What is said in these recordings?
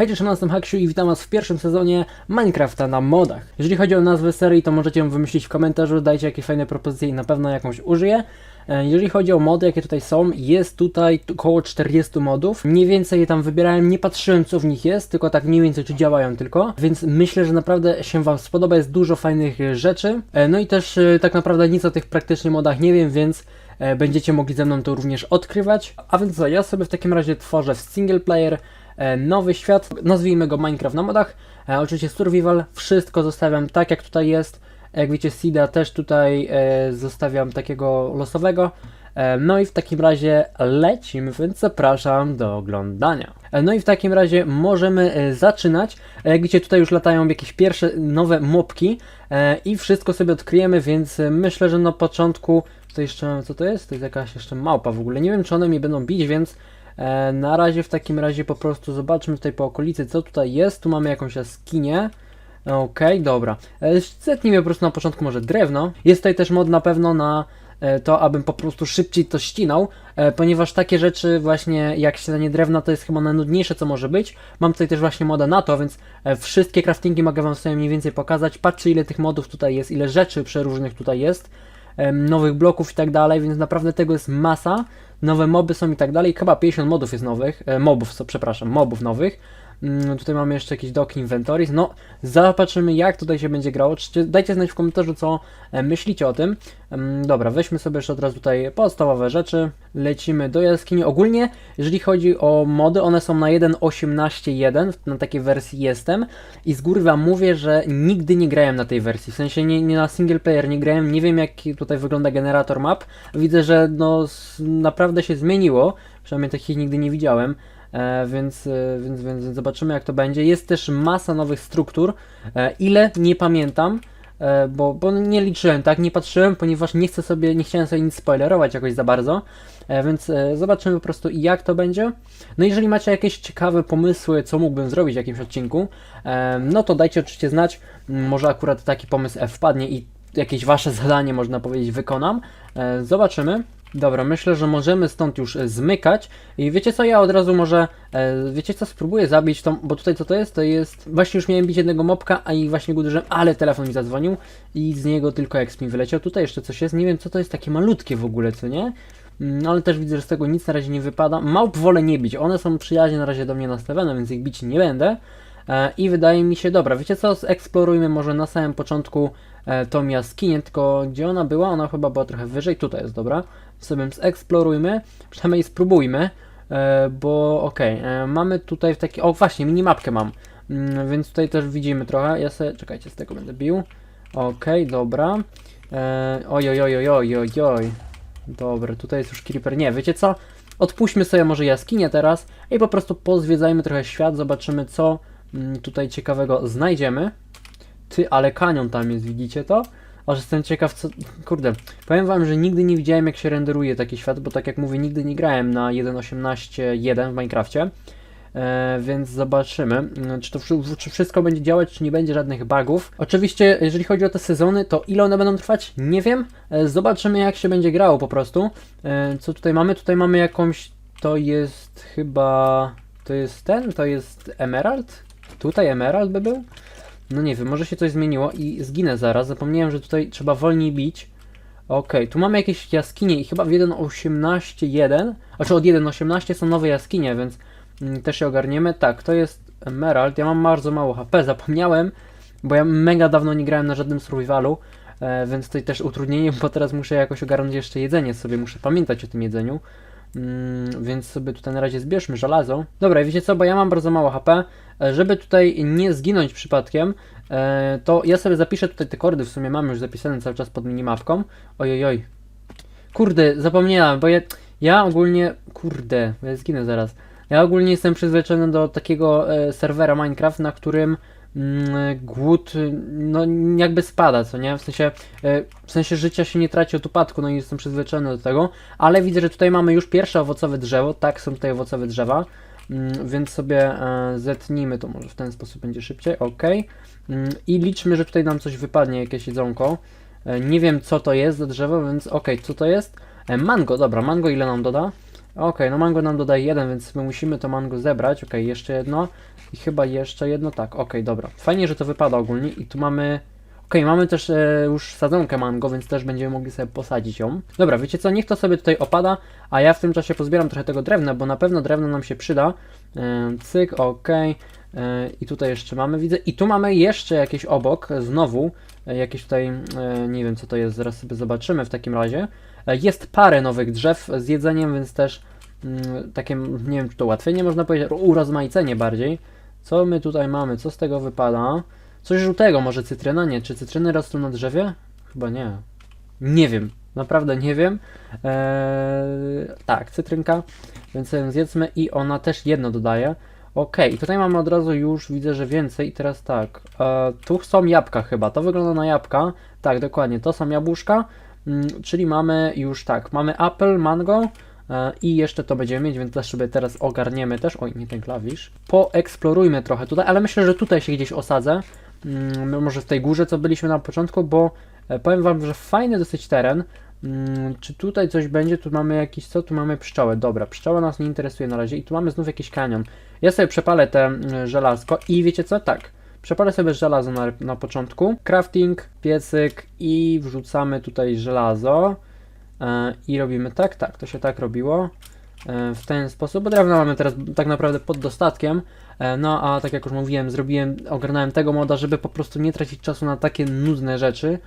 Hej, cześć, jestem Haksiu i witam was w pierwszym sezonie Minecrafta na modach. Jeżeli chodzi o nazwę serii, to możecie ją wymyślić w komentarzu, dajcie jakieś fajne propozycje i na pewno jakąś użyję. E, Jeżeli chodzi o mody, jakie tutaj są, jest tutaj około 40 modów. Mniej więcej je tam wybierałem, nie patrzyłem co w nich jest, tylko tak mniej więcej czy działają tylko. Więc myślę, że naprawdę się wam spodoba, jest dużo fajnych e, rzeczy. E, No i też tak naprawdę nic o tych praktycznie modach nie wiem, więc będziecie mogli ze mną to również odkrywać. A więc co, ja sobie w takim razie tworzę w single player nowy świat, nazwijmy go Minecraft na modach. E, oczywiście survival, wszystko zostawiam tak jak tutaj jest. Jak wiecie, Seeda też tutaj e, zostawiam takiego losowego. E, no i w takim razie lecimy, więc zapraszam do oglądania. E, no i w takim razie możemy e, zaczynać. E, jak widzicie, tutaj już latają jakieś pierwsze nowe mopki e, i wszystko sobie odkryjemy, więc e, myślę, że na początku. Tutaj jeszcze, co to jest? To jest jakaś jeszcze małpa w ogóle. Nie wiem, czy one mnie będą bić, więc E, na razie w takim razie po prostu zobaczmy tutaj po okolicy, co tutaj jest. Tu mamy jakąś jaskinię. Okej, dobra. E, Zetnijmy po prostu na początku może drewno. Jest tutaj też mod na pewno na e, to, abym po prostu szybciej to ścinał, e, ponieważ takie rzeczy właśnie jak ścinanie drewna to jest chyba najnudniejsze co może być. Mam tutaj też właśnie moda na to, więc e, wszystkie craftingi mogę wam sobie mniej więcej pokazać. Patrzcie ile tych modów tutaj jest, ile rzeczy przeróżnych tutaj jest nowych bloków i tak dalej, więc naprawdę tego jest masa. Nowe moby są i tak dalej. Chyba 50 modów jest nowych, e, mobów, co, przepraszam, mobów nowych. Mm, tutaj mamy jeszcze jakieś dock inventories. No, zobaczymy jak tutaj się będzie grało. Dajcie znać w komentarzu, co e, myślicie o tym. Em, dobra, weźmy sobie jeszcze od razu tutaj podstawowe rzeczy. Lecimy do jaskini. Ogólnie, jeżeli chodzi o mody, one są na 1.18.1, na takiej wersji jestem. I z góry wam mówię, że nigdy nie grałem na tej wersji. W sensie nie, nie na single player nie grałem. Nie wiem, jak tutaj wygląda generator map. Widzę, że no naprawdę się zmieniło. Przynajmniej takich nigdy nie widziałem. E, więc, e, więc, więc, więc zobaczymy jak to będzie. Jest też masa nowych struktur. E, ile nie pamiętam, bo, bo nie liczyłem, tak? Nie patrzyłem, ponieważ nie chcę sobie, nie chciałem sobie nic spoilerować jakoś za bardzo. Więc zobaczymy po prostu jak to będzie. No jeżeli macie jakieś ciekawe pomysły, co mógłbym zrobić w jakimś odcinku, no to dajcie oczywiście znać. M, Może akurat taki pomysł wpadnie i jakieś wasze zadanie, można powiedzieć, wykonam. Zobaczymy. Dobra, myślę, że możemy stąd już e, zmykać. I wiecie co, ja od razu może, e, wiecie co, spróbuję zabić tą, bo tutaj co to jest? To jest, właśnie już miałem bić jednego mopka, a i właśnie go uderzyłem, ale telefon mi zadzwonił i z niego tylko exp mi wyleciał. Tutaj jeszcze coś jest, nie wiem co to jest, takie malutkie w ogóle, co nie? Mm, ale też widzę, że z tego nic na razie nie wypada. Małp wolę nie bić, one są przyjaźnie na razie do mnie nastawione, więc ich bić nie będę. E, I wydaje mi się, dobra, wiecie co, zeksplorujmy może na samym początku tą jaskinię, tylko gdzie ona była? Ona chyba była trochę wyżej, tutaj jest, dobra. Sobie zeksplorujmy, przynajmniej spróbujmy, e, bo okej, e, mamy tutaj taki, o właśnie, minimapkę mam, mm, więc tutaj też widzimy trochę, ja sobie, czekajcie, z tego będę bił, okej, dobra, e, oj, oj, oj, oj, oj, oj, dobra, tutaj jest już creeper, nie, wiecie co, odpuśćmy sobie może jaskinię teraz i po prostu pozwiedzajmy trochę świat, zobaczymy co mm, tutaj ciekawego znajdziemy, ty, ale kanion tam jest, widzicie to? Aż jestem ciekaw, co. Kurde, powiem wam, że nigdy nie widziałem, jak się renderuje taki świat, bo tak jak mówię, nigdy nie grałem na 1.18.1 w Minecrafcie. E, więc zobaczymy, mm, czy to czy wszystko będzie działać, czy nie będzie żadnych bugów. Oczywiście, jeżeli chodzi o te sezony, to ile one będą trwać, nie wiem. E, zobaczymy, jak się będzie grało po prostu. E, co tutaj mamy? Tutaj mamy jakąś. To jest chyba. To jest ten? To jest Emerald? Tutaj Emerald by był? No nie wiem, może się coś zmieniło i zginę zaraz. Zapomniałem, że tutaj trzeba wolniej bić. Okej, tu mamy jakieś jaskinie i chyba w 1.18.1, znaczy od 1.18 są nowe jaskinie, więc mm, też je ogarniemy. Tak, to jest Emerald. Ja mam bardzo mało HP, zapomniałem, bo ja mega dawno nie grałem na żadnym survivalu, e, więc tutaj też utrudnienie, bo teraz muszę jakoś ogarnąć jeszcze jedzenie sobie, muszę pamiętać o tym jedzeniu. Mm, więc sobie tutaj na razie zbierzmy żelazo. Dobra, wiecie co, bo ja mam bardzo mało HP. E, Żeby tutaj nie zginąć przypadkiem, e, to ja sobie zapiszę tutaj te kordy, w sumie mam już zapisane cały czas pod minimapką. Ojojoj. Kurde, zapomniałem, bo ja, ja ogólnie, kurde, ja zginę zaraz. Ja ogólnie jestem przyzwyczajony do takiego e, serwera Minecraft, na którym mm, głód no jakby spada, co nie? W sensie, w sensie życia się nie traci od upadku, no i jestem przyzwyczajony do tego, ale widzę, że tutaj mamy już pierwsze owocowe drzewo, tak, są tutaj owocowe drzewa, więc sobie e, zetnijmy to może w ten sposób będzie szybciej, ok. Mm, I liczmy, że tutaj nam coś wypadnie, jakieś jedzonko. E, nie wiem co to jest za drzewo, więc ok, co to jest? E, mango, dobra, mango ile nam doda? Okej, no mango nam dodaje jeden, więc my musimy to mango zebrać. Okej, jeszcze jedno i chyba jeszcze jedno, tak, okej, dobra. Fajnie, że to wypada ogólnie i tu mamy... Okej, mamy też e, już sadzonkę mango, więc też będziemy mogli sobie posadzić ją. Dobra, wiecie co, niech to sobie tutaj opada, a ja w tym czasie pozbieram trochę tego drewna, bo na pewno drewno nam się przyda. E, cyk, okej. E, I tutaj jeszcze mamy, widzę. I tu mamy jeszcze jakieś obok, znowu, e, jakieś tutaj, e, nie wiem co to jest, zaraz sobie zobaczymy w takim razie. E, Jest parę nowych drzew z jedzeniem, więc też mm, takie, nie wiem czy to ułatwienie można powiedzieć, urozmaicenie bardziej. Co my tutaj mamy, co z tego wypada? Coś żółtego, może cytryna? Nie, czy cytryny rosną na drzewie? Chyba nie. Nie wiem, naprawdę nie wiem. Eee, tak, cytrynka, więc ją zjedzmy i ona też jedno dodaje. Okej, i tutaj mamy od razu już, widzę, że więcej. I teraz tak, e, tu są jabłka chyba, to wygląda na jabłka, tak, dokładnie, to są jabłuszka, mm, czyli mamy już tak, mamy apple, mango e, i jeszcze to będziemy mieć, więc też sobie teraz ogarniemy też, oj, nie ten klawisz, poeksplorujmy trochę tutaj, ale myślę, że tutaj się gdzieś osadzę, może w tej górze, co byliśmy na początku, bo e, powiem Wam, że fajny dosyć teren, Mm, czy tutaj coś będzie? Tu mamy jakiś co? Tu mamy pszczołę. Dobra, pszczoła nas nie interesuje na razie i tu mamy znów jakiś kanion. Ja sobie przepalę te mm, żelazko i wiecie co? Tak. Przepalę sobie żelazo na, na początku. Crafting, piecyk i wrzucamy tutaj żelazo. E, I robimy tak, tak, to się tak robiło. E, w ten sposób, bo drewna mamy teraz tak naprawdę pod dostatkiem. E, no a tak jak już mówiłem, zrobiłem, ogarnąłem tego moda, żeby po prostu nie tracić czasu na takie nudne rzeczy.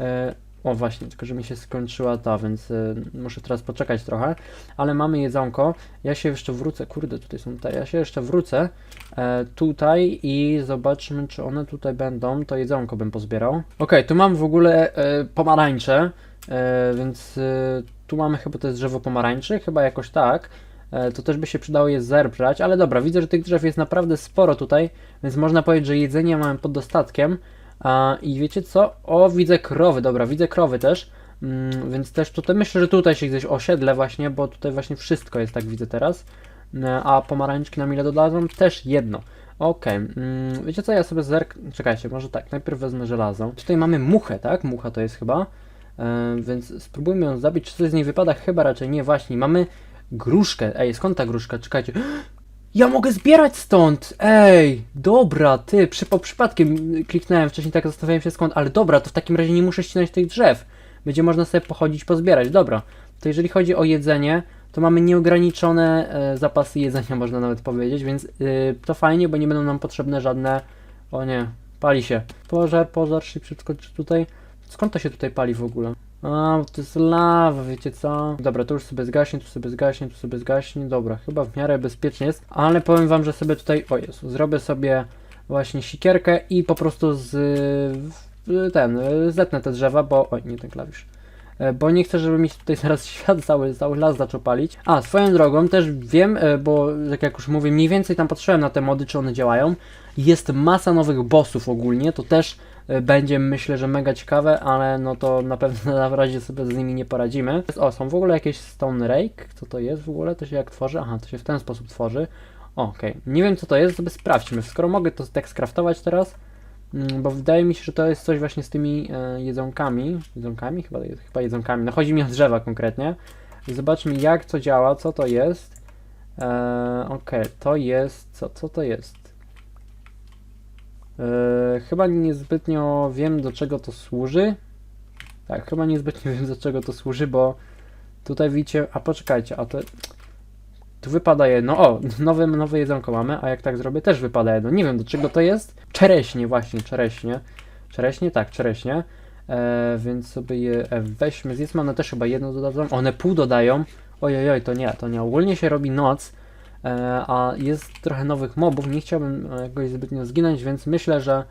E, o właśnie, tylko że mi się skończyła ta, więc y, muszę teraz poczekać trochę. Ale mamy jedzonko. Ja się jeszcze wrócę. Kurde, tutaj są te. Ja się jeszcze wrócę e, tutaj i zobaczmy, czy one tutaj będą. To jedzonko bym pozbierał. Okej, tu mam w ogóle e, pomarańcze, e, więc e, tu mamy chyba to jest drzewo pomarańczy, chyba jakoś tak. E, to też by się przydało je zebrać, ale dobra, widzę, że tych drzew jest naprawdę sporo tutaj, więc można powiedzieć, że jedzenie mamy pod dostatkiem. A, I wiecie co? O, widzę krowy, dobra, widzę krowy też. Mm, więc też tutaj myślę, że tutaj się gdzieś osiedlę właśnie, bo tutaj właśnie wszystko jest, tak widzę teraz. E, A pomarańczki nam ile dodadzą? Też jedno. Okej, mm, wiecie co, ja sobie zerk... Czekajcie, może tak, najpierw wezmę żelazo. Tutaj mamy muchę, tak? Mucha to jest chyba. E, więc spróbujmy ją zabić. Czy coś z niej wypada? Chyba raczej nie, właśnie. Mamy gruszkę. Ej, skąd ta gruszka? Czekajcie. Ja mogę zbierać stąd! Ej, dobra, ty, przy, po przypadkiem kliknąłem wcześniej, tak zastanawiałem się skąd, ale dobra, to w takim razie nie muszę ścinać tych drzew. Będzie można sobie pochodzić, pozbierać, dobra. To jeżeli chodzi o jedzenie, to mamy nieograniczone e, zapasy jedzenia, można nawet powiedzieć, więc e, to fajnie, bo nie będą nam potrzebne żadne... O nie, pali się. Pożar, pożar, szybciutko tutaj... Skąd to się tutaj pali w ogóle? A, bo to jest lawa, wiecie co? Dobra, to już sobie zgaśnie, tu sobie zgaśnie, tu sobie zgaśnie. Dobra, chyba w miarę bezpiecznie jest. Ale powiem wam, że sobie tutaj, o Jezu, zrobię sobie właśnie sikierkę i po prostu z ten, zetnę te drzewa, bo, oj, nie ten klawisz. E, Bo nie chcę, żeby mi się tutaj zaraz świat cały, cały las zaczął palić. A, swoją drogą też wiem, e, bo tak jak już mówię, mniej więcej tam patrzyłem na te mody, czy one działają. Jest masa nowych bossów ogólnie, to też będzie myślę, że mega ciekawe, ale no to na pewno na razie sobie z nimi nie poradzimy. O, są w ogóle jakieś stone rake, co to jest w ogóle, to się jak tworzy? Aha, to się w ten sposób tworzy. Okej, nie wiem co to jest, sobie sprawdźmy. Skoro mogę to tak skraftować teraz, mm, bo wydaje mi się, że to jest coś właśnie z tymi e, jedzonkami. Jedzonkami? Chyba, chyba jedzonkami. No chodzi mi o drzewa konkretnie. Zobaczmy jak to działa, co to jest. E, Okej, to jest. Co, co to jest? E, chyba niezbytnio wiem do czego to służy. Tak, chyba niezbytnio wiem do czego to służy, bo tutaj widzicie. A poczekajcie, a to. Tu wypada jedno. O, nowe, nowe jedzonko mamy, a jak tak zrobię, też wypada jedno. Nie wiem do czego to jest. Czereśnie, właśnie, czereśnie. Czereśnie? Tak, czereśnie. E, więc sobie je weźmy, zjedzmy, one też chyba jedno dodadzą. One pół dodają. Ojojoj, to nie, to nie. Ogólnie się robi noc, a jest trochę nowych mobów. Nie chciałbym e, jakoś zbytnio zginąć, więc myślę, że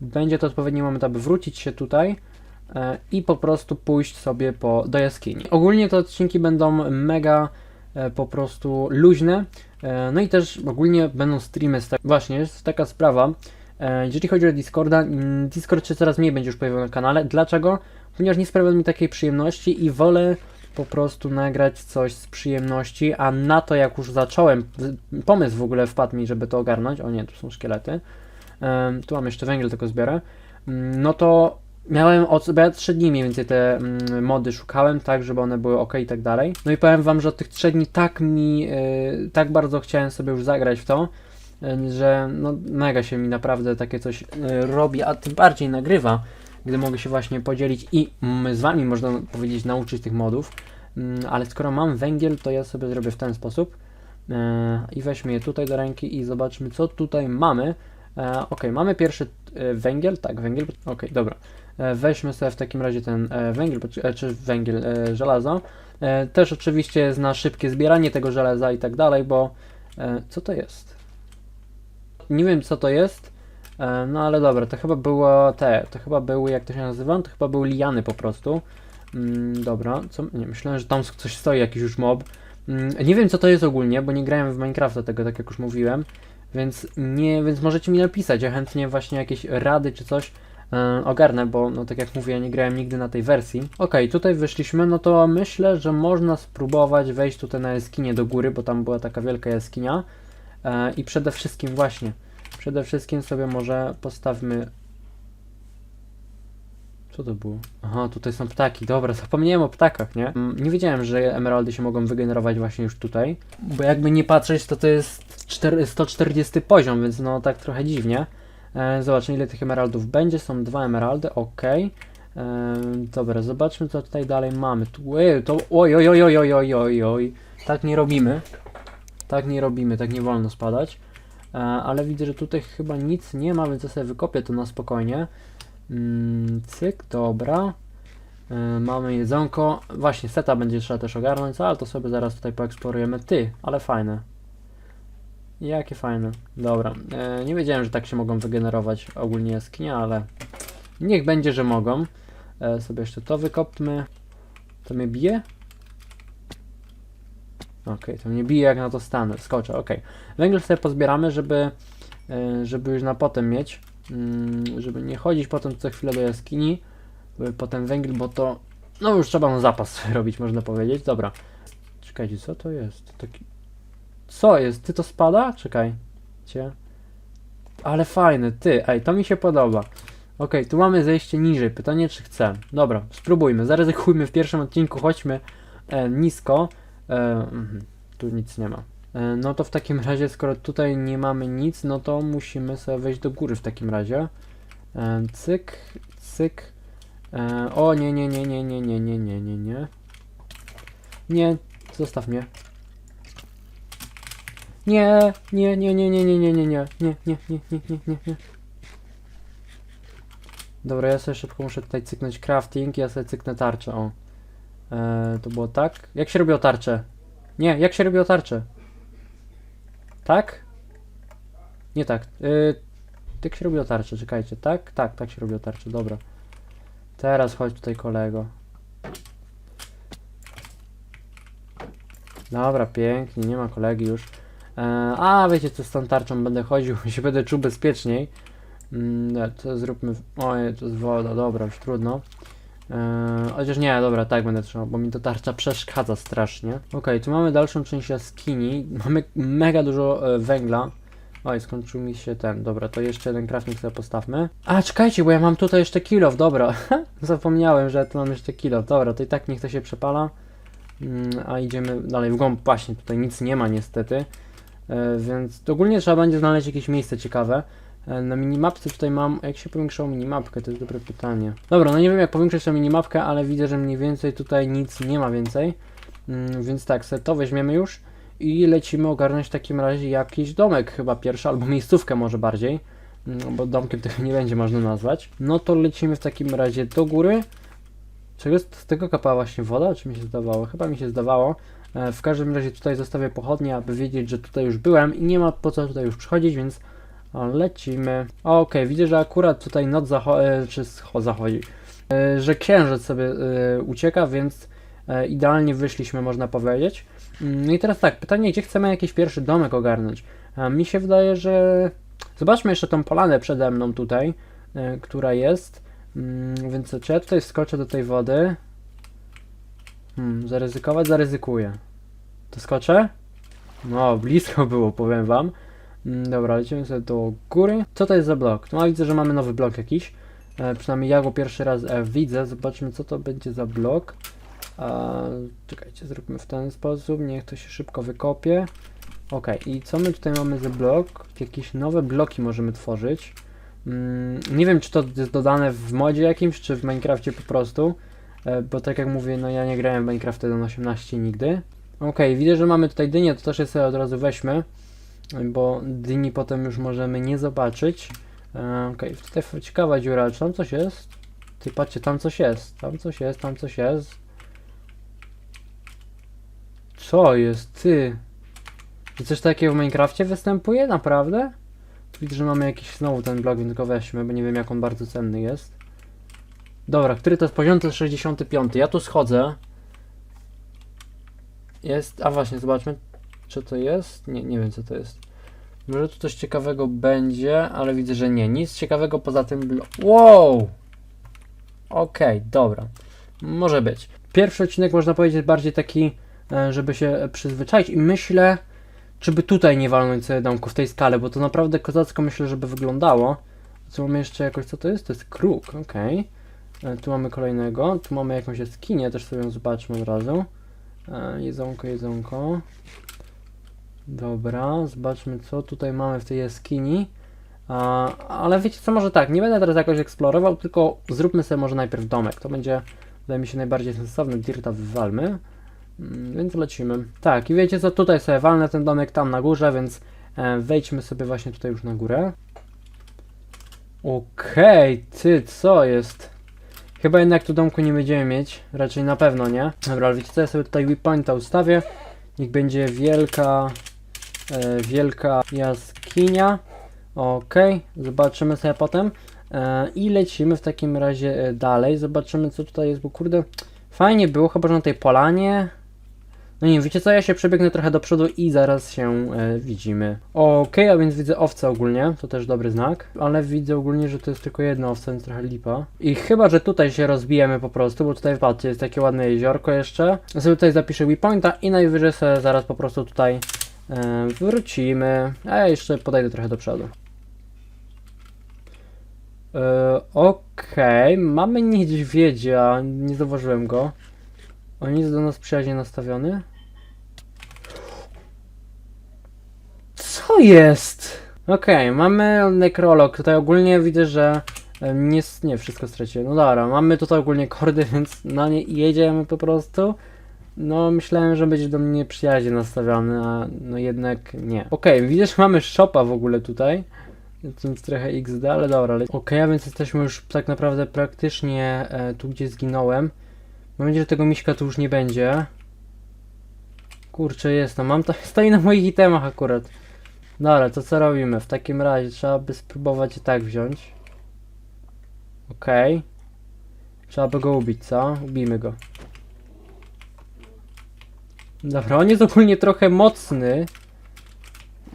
będzie to odpowiedni moment, aby wrócić się tutaj e, i po prostu pójść sobie po, do jaskini. Ogólnie te odcinki będą mega e, po prostu luźne. E, No i też ogólnie będą streamy. tak- Właśnie, jest taka sprawa. e, Jeżeli chodzi o Discorda, mm, Discord się coraz mniej będzie już pojawiał na kanale. Dlaczego? Ponieważ nie sprawia mi takiej przyjemności i wolę po prostu nagrać coś z przyjemności, a na to jak już zacząłem, pomysł w ogóle wpadł mi, żeby to ogarnąć. O nie, tu są szkielety. Em, Tu mam jeszcze węgiel, tylko zbiorę. Mm, No to Miałem od ja 3 dni mniej więcej te mm, mody szukałem, tak, żeby one były ok i tak dalej. No i powiem wam, że od tych 3 dni tak mi, y, tak bardzo chciałem sobie już zagrać w to, y, że no mega się mi naprawdę takie coś y, robi, a tym bardziej nagrywa, gdy mogę się właśnie podzielić i z wami można powiedzieć nauczyć tych modów. Mm, ale skoro mam węgiel, to ja sobie zrobię w ten sposób. E, I weźmy je tutaj do ręki i zobaczmy, co tutaj mamy. E, ok, mamy pierwszy e, węgiel, tak, węgiel, ok, dobra. Weźmy sobie w takim razie ten węgiel, czy węgiel, żelazo. Też oczywiście jest na szybkie zbieranie tego żelaza i tak dalej, bo co to jest? Nie wiem, co to jest, no ale dobra, to chyba było te, to chyba były, jak to się nazywa? To chyba były liany po prostu. Mm, dobra, co? Nie, myślałem, że tam coś stoi, jakiś już mob. Mm, nie wiem co to jest ogólnie, bo nie grałem w Minecrafta tego, tak jak już mówiłem, więc nie, więc możecie mi napisać, ja chętnie właśnie jakieś rady czy coś e, ogarnę, bo no tak jak mówię, ja nie grałem nigdy na tej wersji. Okej, tutaj wyszliśmy, no to myślę, że można spróbować wejść tutaj na jaskinię do góry, bo tam była taka wielka jaskinia e, i przede wszystkim właśnie, przede wszystkim sobie może postawmy co to było? Aha, tutaj są ptaki. Dobra, zapomniałem o ptakach, nie? Mm, Nie wiedziałem, że emeraldy się mogą wygenerować właśnie już tutaj. Bo jakby nie patrzeć, to to jest 4, 140 poziom, więc no tak trochę dziwnie. E, zobaczmy ile tych emeraldów będzie. Są dwa emeraldy, ok. E, dobra, zobaczmy co tutaj dalej mamy. Tu, ej, to oj, oj, oj, oj, oj, oj, oj, oj. Tak nie robimy. Tak nie robimy, tak nie wolno spadać. E, ale widzę, że tutaj chyba nic nie ma, więc ja sobie wykopię to na spokojnie. Mm, cyk, dobra. Y, mamy jedzonko. Właśnie, seta będzie trzeba też ogarnąć, ale to sobie zaraz tutaj poeksplorujemy. Ty, ale fajne. Jakie fajne. Dobra. E, nie wiedziałem, że tak się mogą wygenerować ogólnie jaskinie, ale niech będzie, że mogą. E, sobie jeszcze to wykopmy. To mnie bije? Okej, to mnie bije jak na to stanę. Skoczę, okej. Węgiel sobie pozbieramy, żeby, e, żeby już na potem mieć. Mm, żeby nie chodzić potem co chwilę do jaskini, y, potem węgiel, bo to no już trzeba na zapas robić, można powiedzieć. Dobra. Czekajcie, co to jest? Taki... Co jest? Ty to spada? Czekaj. Cie. Ale fajny, ty, ej, to mi się podoba. Okej, tu mamy zejście niżej. Pytanie, czy chcę. Dobra, spróbujmy. Zaryzykujmy w pierwszym odcinku, chodźmy e, nisko. E, mhm, tu nic nie ma. E, No to w takim razie, skoro tutaj nie mamy nic, no to musimy sobie wejść do góry w takim razie. E, Cyk, cyk. E, O nie, nie, nie, nie, nie, nie, nie, nie, nie, nie. Nie, zostaw mnie. Nie, nie, nie, nie, nie, nie, nie, nie, nie, nie, nie, nie, nie, nie, nie, nie. Dobra, ja sobie szybko muszę tutaj cyknąć crafting, ja sobie cyknę tarczę, o. E, to było tak? Jak się robiło tarczę? Nie, jak się robiło tarczę? Tak? Nie tak. Yy, jak się robiło tarczę? Czekajcie. Tak? Tak, tak się robiło tarczę. Dobra. Teraz chodź tutaj kolego. Dobra, pięknie, nie ma kolegi już. E, a, wiecie co, z tą tarczą będę chodził, się będę czuł bezpieczniej. Mm, nie, to zróbmy... Oj, to jest woda, dobra, już trudno. E, chociaż nie, dobra, tak będę trzymał, bo mi ta tarcza przeszkadza strasznie. Okej, tu mamy dalszą część jaskini. Mamy mega dużo e, węgla. Oj, skończył mi się ten. Dobra, to jeszcze jeden crafting sobie postawmy. A, czekajcie, bo ja mam tutaj jeszcze kilof, dobra. Zapomniałem, że tu mam jeszcze kilof. Dobra, to i tak niech to się przepala. Mm, a idziemy dalej w głąb. Właśnie, tutaj nic nie ma niestety. E, więc ogólnie trzeba będzie znaleźć jakieś miejsce ciekawe. E, Na minimapce tutaj mam. Jak się powiększało minimapkę? To jest dobre pytanie. Dobra, no nie wiem jak powiększyć tę minimapkę, ale widzę, że mniej więcej tutaj nic nie ma więcej. Mm, więc tak, to weźmiemy już i lecimy ogarnąć w takim razie jakiś domek, chyba pierwszy, albo miejscówkę może bardziej. Mm, Bo domkiem tego nie będzie można nazwać. No to lecimy w takim razie do góry. Czego z tego kapała właśnie woda? Czy mi się zdawało? Chyba mi się zdawało. E, W każdym razie tutaj zostawię pochodnie, aby wiedzieć, że tutaj już byłem i nie ma po co tutaj już przychodzić, więc lecimy. O, Okej, widzę, że akurat tutaj noc zachodzi, czy scho- zachodzi, e, że księżyc sobie e, ucieka, więc e, idealnie wyszliśmy, można powiedzieć. Mm, No i teraz tak, pytanie, gdzie chcemy jakiś pierwszy domek ogarnąć? Mi się wydaje, że... Zobaczmy jeszcze tą polanę przede mną tutaj, e, która jest. Mm, Więc co, czy ja tutaj wskoczę do tej wody? Hmm, zaryzykować? Zaryzykuję. To skoczę? No, blisko było, powiem wam. Mm, Dobra, lecimy sobie do góry. Co to jest za blok? No widzę, że mamy nowy blok jakiś. E, przynajmniej ja go pierwszy raz e, widzę. Zobaczmy, co to będzie za blok. E, czekajcie, zróbmy w ten sposób. Niech to się szybko wykopie. Ok, i co my tutaj mamy za blok? Jakieś nowe bloki możemy tworzyć. Mm, nie wiem, czy to jest dodane w modzie jakimś, czy w Minecrafcie po prostu. E, bo tak jak mówię, no ja nie grałem w Minecraft 1.18 nigdy. Ok, widzę, że mamy tutaj dynię, to też je sobie od razu weźmy, bo dyni potem już możemy nie zobaczyć. E, ok, tutaj ciekawa dziura, czy tam coś jest? Ty patrzcie, tam coś jest, tam coś jest, tam coś jest. Co jest, ty? Czy coś takiego w Minecrafcie występuje? Naprawdę? Widzę, że mamy jakiś znowu ten blok, więc go weźmy, bo nie wiem jak on bardzo cenny jest. Dobra, który to jest poziom? To jest 65. Ja tu schodzę. Jest, a właśnie, zobaczmy, czy to jest? Nie, nie wiem co to jest. Może tu coś ciekawego będzie, ale widzę, że nie. Nic ciekawego poza tym blok. Wow! Okej, dobra. Może być. Pierwszy odcinek można powiedzieć bardziej taki, e, żeby się przyzwyczaić i myślę, czy by tutaj nie walnąć sobie domku w tej skale, bo to naprawdę kozacko myślę, żeby wyglądało. Co mamy jeszcze jakoś, co to jest? To jest kruk, okej. E, Tu mamy kolejnego, tu mamy jakąś jaskinię, też sobie ją zobaczmy od razu. E, Jedzonko, jedzonko. Dobra, zobaczmy co tutaj mamy w tej jaskini. A, ale wiecie co, może tak, nie będę teraz jakoś eksplorował, tylko zróbmy sobie może najpierw domek. To będzie, wydaje mi się, najbardziej sensowne. Dirta wywalmy. Mm, Więc lecimy. Tak, i wiecie co, tutaj sobie walnę ten domek tam na górze, więc e, wejdźmy sobie właśnie tutaj już na górę. Okej, ty, co jest? Chyba jednak tu domku nie będziemy mieć, raczej na pewno nie. Dobra, ale wiecie co, ja sobie tutaj waypointa ustawię. Niech będzie wielka, wielka jaskinia. Okej, zobaczymy sobie potem. E, I lecimy w takim razie e, dalej. Zobaczymy co tutaj jest, bo kurde, fajnie było, chyba że na tej polanie. No nie, wiecie co, ja się przebiegnę trochę do przodu i zaraz się e, widzimy. Okej, a więc widzę owce ogólnie, to też dobry znak, ale widzę ogólnie, że to jest tylko jedna owca, więc trochę lipa. I chyba, że tutaj się rozbijemy po prostu, bo tutaj patrzcie, jest takie ładne jeziorko jeszcze. Ja sobie tutaj zapiszę waypointa i najwyżej sobie zaraz po prostu tutaj e, wrócimy. A ja jeszcze podejdę trochę do przodu. E, Okej, mamy niedźwiedzia, nie zauważyłem go. On jest do nas przyjaźnie nastawiony. Co jest? Okej, mamy nekrolog. Tutaj ogólnie widzę, że em, nie, nie wszystko straciłem. No dobra, mamy tutaj ogólnie kordy, więc na nie jedziemy po prostu. No, myślałem, że będzie do mnie przyjaźnie nastawiony, a no jednak nie. Okej, widzę, że mamy shopa w ogóle tutaj. Więc trochę XD, ale dobra. Okej, a więc jesteśmy już tak naprawdę praktycznie e, tu, gdzie zginąłem. Mam nadzieję, że tego miśka tu już nie będzie. Kurczę, jest no, mam to, stoi na moich itemach akurat. Dobra, to co robimy? W takim razie trzeba by spróbować tak wziąć. Okej. Trzeba by go ubić, co? Ubijmy go. Dobra, on jest ogólnie trochę mocny.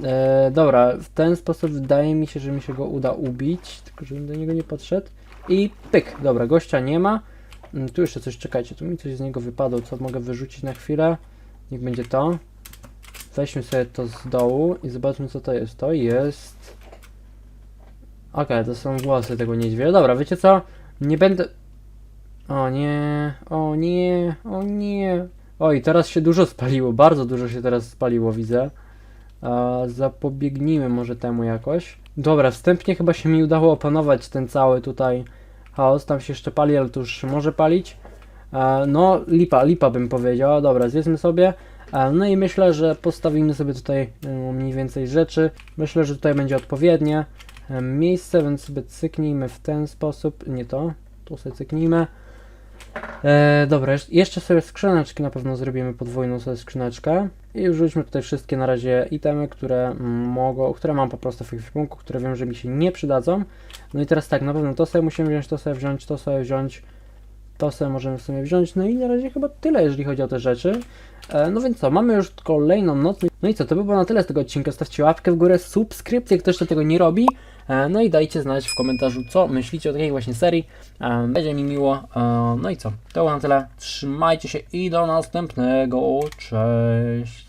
E, dobra, w ten sposób wydaje mi się, że mi się go uda ubić, tylko żebym do niego nie podszedł. I pyk, dobra, gościa nie ma. Mm, Tu jeszcze coś, czekajcie, tu mi coś z niego wypadło, co mogę wyrzucić na chwilę. Niech będzie to. Weźmy sobie to z dołu i zobaczmy co to jest. To jest... Okej, to są włosy tego niedźwiedzia. Dobra, wiecie co? Nie będę... O nie, o nie, o nie. Oj, teraz się dużo spaliło, bardzo dużo się teraz spaliło, widzę. A, zapobiegnijmy może temu jakoś. Dobra, wstępnie chyba się mi udało opanować ten cały tutaj chaos. Tam się jeszcze pali, ale to już może palić. E, no, lipa, lipa bym powiedział. Dobra, zjedzmy sobie. E, no i myślę, że postawimy sobie tutaj e, mniej więcej rzeczy. Myślę, że tutaj będzie odpowiednie miejsce, więc sobie cyknijmy w ten sposób. Nie to, tu sobie cyknijmy. E, dobra, jeszcze- sobie skrzyneczki na pewno zrobimy podwójną sobie skrzyneczkę i wrzućmy tutaj wszystkie na razie itemy, które mogą, które mam po prostu w ekwipunku, które wiem, że mi się nie przydadzą. No i teraz tak, na pewno to sobie musimy wziąć, to sobie wziąć, to sobie wziąć, to sobie możemy w sumie wziąć, no i na razie chyba tyle, jeżeli chodzi o te rzeczy. E, no więc co, mamy już kolejną noc. No i co, to by było na tyle z tego odcinka. Stawcie łapkę w górę, subskrypcję, ktoś to tego nie robi. E, no i dajcie znać w komentarzu, co myślicie o takiej właśnie serii. E, będzie mi miło. E, no i co, to było na tyle. Trzymajcie się i do następnego. Cześć.